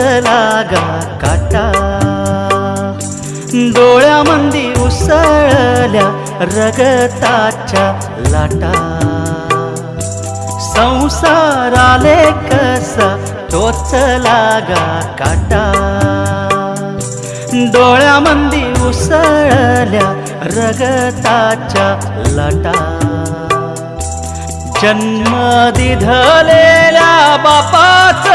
लागा काटा. डोळ्यामंदी उसळल्या रगताच्या लाटा. संसाराले कसा तोच लागा काटा. डोळ्यामंदी उसळल्या रगताच्या लाटा. जन्म दिधलेल्या बापाच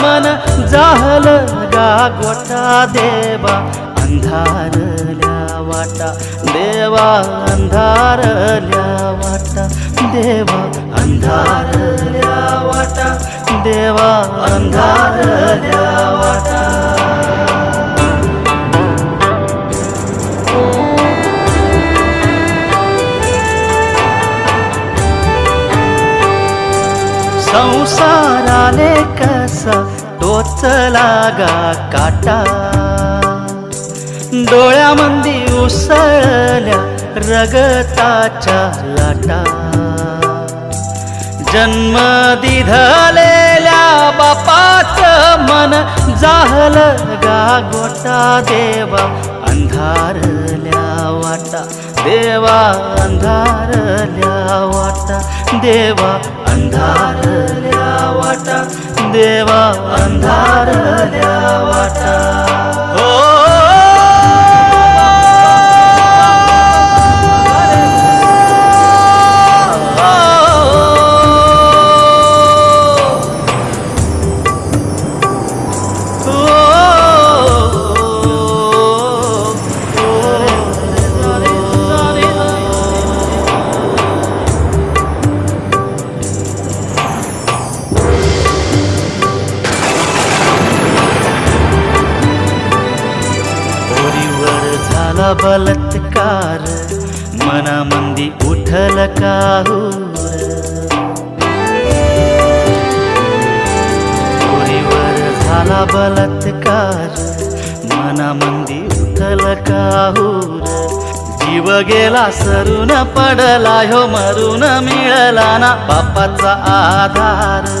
मन झालं गागोटा देवा अंधारल्या वाटा. देवा अंधारल्या वाटा. देवा अंधारल्या वाटा. देवा अंधारल्या वाटा. साराने कसा तोच लागा काटा. डोळ्यामंदी उसळल्या रगताच्या लाटा. जन्म दिधलेल्या बापाच मन झालगा गोटा देवा अंधार. वाटा. देवा अंधारल्या वाटा. देवा अंधारल्या वाटा. देवा अंधारल्या वाटा. झाला बलात्कार मनामंदी उठल काहू. पोरीवर झाला बलात्कार मनामंदी उठल काहूर जीव गेला सरून पडला हो मरून मिळला ना बापाचा आधार.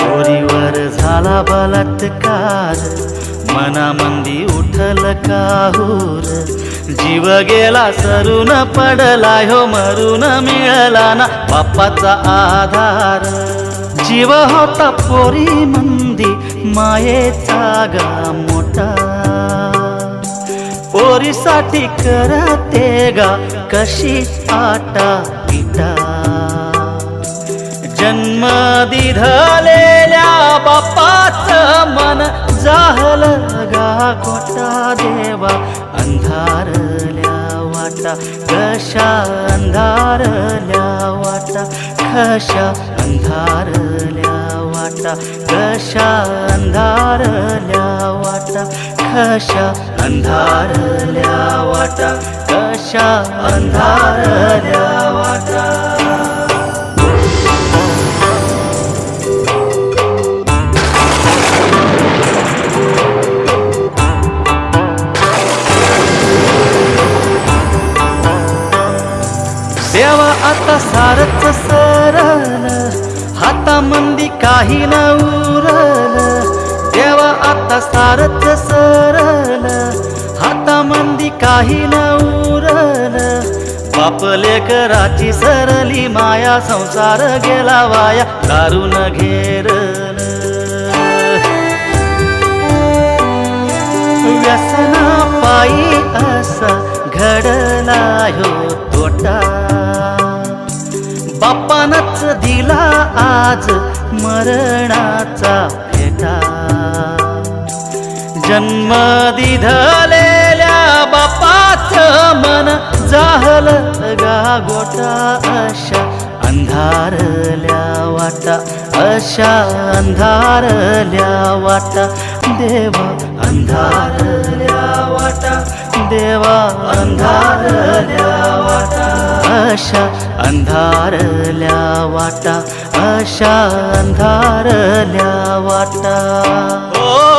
पोरीवर झाला बलात्कार मनामंदी उठल काहूर. जीव गेला सरून पडला हो मरून मिळला ना बाप्पाचा आधार. जीव होता पोरी मंदी मायेचा गा मोठा. पोरीसाठी करते गा कशी आटा पिटा जन्म दिधलेल्या बाप्पाचं मन झालं कोटा देवा अंधारल्या वाटा कशा अंधारल्या वाटा कशा अंधारल्या वाटा कशा अंधारल्या वाटा कशा अंधारल्या वाटा कशा अंधारल्या वाटा. आता सारच सरल हातामंदी काही न उरल. देवा आता सारच सरल हातामंदी काही न उरल. बाप लेकराची सरली माया संसार गेला वाया दारून घेरल. व्यसना पायी असा घडला ह्यो. बापानच दिला आज मरणाचा फेटा. जन्म दिधलेल्या बापाच मन झालं गा गोटा अशा अंधारल्या वाटा अशा अंधारल्या वाटा. देवा अंधारल्या वाटा देवा अंधारल्या वाटा. अशा अंधारल्या वाटा अशा अंधारल्या वाटा.